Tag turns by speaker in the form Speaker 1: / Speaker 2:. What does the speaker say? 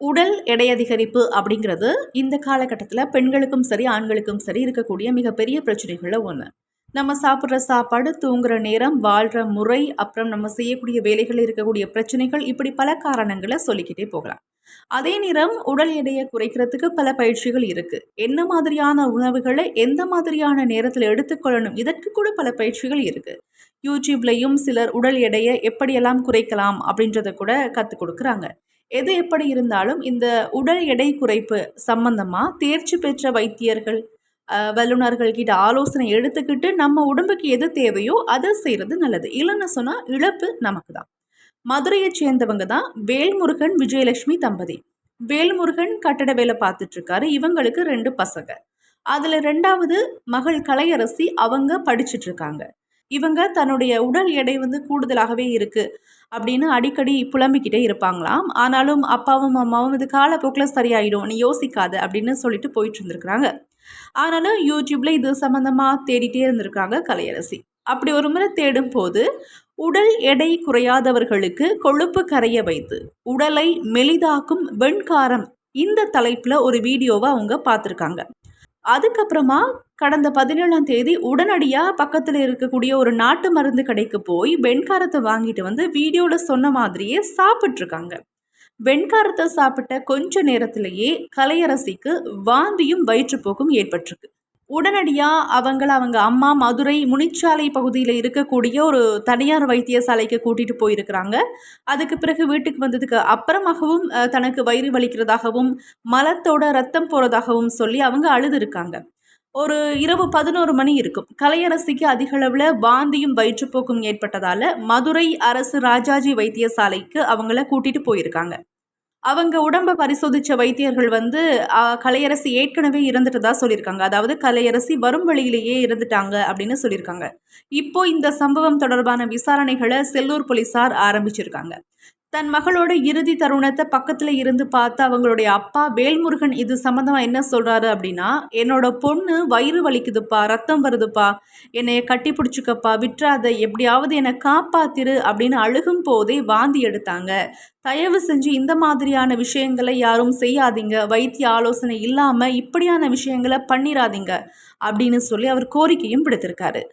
Speaker 1: உடல் எடை அதிகரிப்பு அப்படிங்கிறது இந்த காலகட்டத்தில் பெண்களுக்கும் சரி ஆண்களுக்கும் சரி இருக்கக்கூடிய மிகப்பெரிய பிரச்சனைகளில் ஒன்று நம்ம சாப்பிட்ற சாப்பாடு தூங்குற நேரம் வாழ்கிற முறை அப்புறம் நம்ம செய்யக்கூடிய வேலைகள் இருக்கக்கூடிய பிரச்சனைகள் இப்படி பல காரணங்களை சொல்லிக்கிட்டே போகலாம். அதே நேரம் உடல் எடையை குறைக்கிறதுக்கு பல பயிற்சிகள் இருக்குது என்ன மாதிரியான உணவுகளை எந்த மாதிரியான நேரத்தில் எடுத்துக்கொள்ளணும்? இதற்கு கூட பல பயிற்சிகள் இருக்குது யூடியூப்லேயும் சிலர் உடல் எடையை எப்படியெல்லாம் குறைக்கலாம் அப்படின்றத கூட கற்றுக் கொடுக்குறாங்க. எது எப்படி இருந்தாலும் இந்த உடல் எடை குறைப்பு சம்பந்தமாக தேர்ச்சி பெற்ற வைத்தியர்கள் வல்லுநர்கள் கிட்ட ஆலோசனை எடுத்துக்கிட்டு நம்ம உடம்புக்கு எது தேவையோ அதை செய்கிறது நல்லது. இல்லைன்னு சொன்னால் இழப்பு நமக்கு தான் மதுரையை சேர்ந்தவங்க தான் வேல்முருகன் விஜயலட்சுமி தம்பதி. வேல்முருகன் கட்டட வேலை பார்த்துட்ருக்காரு. இவங்களுக்கு ரெண்டு பசங்க. அதில் ரெண்டாவது மகள் கலையரசி அவங்க படிச்சுட்ருக்காங்க. இவங்க தன்னுடைய உடல் எடை வந்து கூடுதலாகவே இருக்குது அப்படின்னு அடிக்கடி புலம்பிக்கிட்டே இருப்பாங்களாம். ஆனாலும் அப்பாவும் அம்மாவும் இது காலப்போக்கில் சரியாயிடும் நீ யோசிக்காத அப்படின்னு சொல்லிட்டு போயிட்டு இருந்திருக்கிறாங்க. ஆனாலும் யூடியூப்பில் இது சம்மந்தமாக தேடிட்டே இருந்திருக்காங்க கலையரசி. அப்படி ஒரு முறை தேடும் போது உடல் எடை குறையாதவர்களுக்கு கொழுப்பு கரைய வைத்து உடலை மெலிதாக்கும் வெண்காரம் இந்த தலைப்பில் ஒரு வீடியோவை அவங்க பார்த்துருக்காங்க. அதுக்கப்புறமா கடந்த பதினேழாம் தேதி உடனடியாக பக்கத்தில் இருக்கக்கூடிய ஒரு நாட்டு மருந்து கடைக்கு போய் வெண்காரத்தை வாங்கிட்டு வந்து வீடியோவில் சொன்ன மாதிரியே சாப்பிட்ருக்காங்க வெண்காரத்தை சாப்பிட்ட கொஞ்ச நேரத்திலேயே கலையரசிக்கு வாந்தியும் வயிற்றுப்போக்கும் ஏற்பட்டிருக்கு. உடனடியாக அவங்கள அவங்க அம்மா மதுரை முனிச்சாலை பகுதியில் இருக்கக்கூடிய ஒரு தனியார் வைத்தியசாலைக்கு கூட்டிகிட்டு போயிருக்கிறாங்க. அதுக்கு பிறகு வீட்டுக்கு வந்ததுக்கு அப்புறமாகவும் தனக்கு வயிறு வலிக்கிறதாகவும் மலத்தோட ரத்தம் போகிறதாகவும் சொல்லி அவங்க அழுது இருக்காங்க ஒரு இரவு பதினோரு மணி இருக்கும். கலையரசிக்கு அதிகளவில் வாந்தியும் வயிற்றுப்போக்கும் ஏற்பட்டதால் மதுரை அரசு ராஜாஜி வைத்தியசாலைக்கு அவங்கள கூட்டிகிட்டு போயிருக்காங்க. அவங்க உடம்பை பரிசோதித்த வைத்தியர்கள் வந்து கலையரசி ஏற்கனவே இறந்துட்டதா சொல்லியிருக்காங்க. அதாவது கலையரசி வரும் வழியிலேயே இறந்துட்டாங்க அப்படின்னு சொல்லியிருக்காங்க. இப்போ இந்த சம்பவம் தொடர்பான விசாரணைகளை செல்லூர் போலீசார் ஆரம்பிச்சிருக்காங்க. தன் மகளோட இறுதி தருணத்தை பக்கத்தில் இருந்து பார்த்து அவங்களுடைய அப்பா வேல்முருகன் இது சம்மந்தமாக என்ன சொல்கிறாரு அப்படின்னா என்னோட பொண்ணு வயிறு வலிக்குதுப்பா ரத்தம் வருதுப்பா என்னைய கட்டி பிடிச்சிக்கப்பா விட்டுறாத எப்படியாவது என்னை காப்பாத்திரு அப்படின்னு அழுகும் போதே வாந்தி எடுத்தாங்க. தயவு செஞ்சு இந்த மாதிரியான விஷயங்களை யாரும் செய்யாதீங்க. வைத்திய ஆலோசனை இல்லாமல் இப்படியான விஷயங்களை பண்ணிடாதீங்க அப்படின்னு சொல்லி அவர் கோரிக்கையும் விடுத்திருக்காரு.